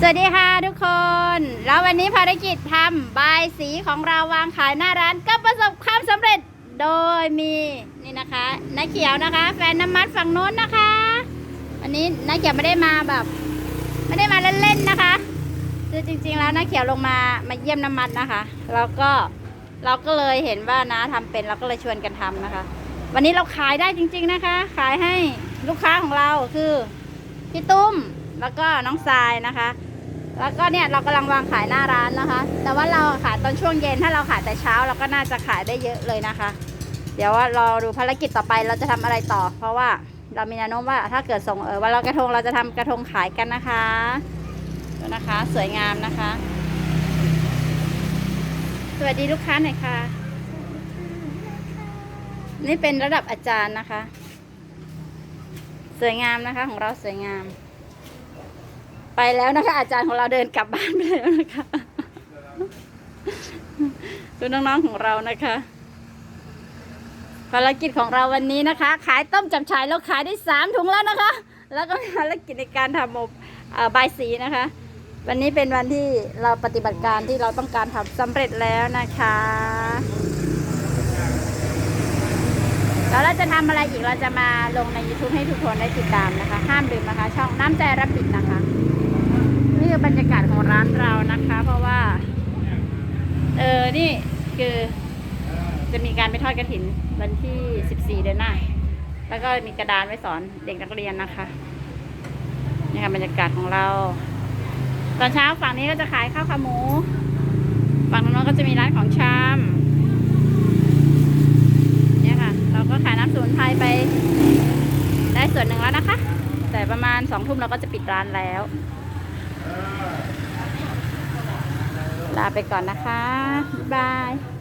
สวัสดีค่ะทุกคน แล้ววันนี้ภารกิจทำบายสีของเราวางขายหน้าร้านก็ประสบความสำเร็จโดยมีนี่นะคะน้าเขียวนะคะ แฟนน้ำมัดฝั่งโน้นนะคะ วันนี้น้าเขียวไม่ได้มาแบบ ไม่ได้มาเล่นๆนะคะ คือจริงๆแล้วน้าเขียวลงมามาเยี่ยมน้ำมัดนะคะแล้วก็เราก็เลยเห็นว่าน้าทำเป็นเราก็เลยชวนกันทำนะคะ วันนี้เราขายได้จริง ๆนะคะ ขายให้ลูกค้าของเราคือพี่ตุ้มแล้วก็น้องทรายนะคะ แล้วก็เนี่ยเรากำลังวางขายหน้าร้านนะคะ แต่ว่าเราขายตอนช่วงเย็นถ้าเราขายแต่เช้าเราก็น่าจะขายได้เยอะเลยนะคะ เดี๋ยวว่ารอดูภารกิจต่อไปเราจะทำอะไรต่อ เพราะว่าเรามีแนวโน้มว่าถ้าเกิดส่งเออวันลอยกระทงเราจะทำกระทงขายกันนะคะดูนะคะ สวยงามนะคะ สวัสดีลูกค้าหน่อยค่ะ นี่เป็นระดับอาจารย์นะคะ สวยงามนะคะของเราสวยงาม ไปแล้วนะคะ อาจารย์ของเราเดินกลับบ้านไปแล้วนะคะดูน้องๆของเรานะคะภารกิจของเราวันนี้นะคะ ขายต้มจับฉายแล้วขายได้สามถุงแล้วนะคะ แล้วก็ภารกิจในการทำอบเอ่อบสีนะคะ วันนี้เป็นวันที่เราปฏิบัติการที่เราต้องการทำสำเร็จแล้วนะคะแล้วเราจะทำอะไรอีกเราจะมาลงใน YouTube ให้ทุกคนได้ติดตามนะคะ ห้ามลืมนะคะ ช่องน้ำใจรับบิดนะคะ นี่คือบรรยากาศของร้านเรานะคะ เพราะว่า เออ นี่คือ จะมีการไปทอดกระถินวันที่ 14 เดือนหน้า แล้วก็มีกระดานไว้สอนเด็กนักเรียนนะคะ นี่ค่ะบรรยากาศของเรา ตอนเช้าฝั่งนี้ก็จะขายข้าวขาหมู ฝั่งนู้นก็จะมีร้านของชำเนี่ยค่ะ เราก็ขายน้ำสมุนไพรไป ได้ส่วนหนึ่งแล้วนะคะ แต่ประมาณสองทุ่มเราก็จะปิดร้านแล้ว ลาไปก่อนนะคะ บ๊ายบาย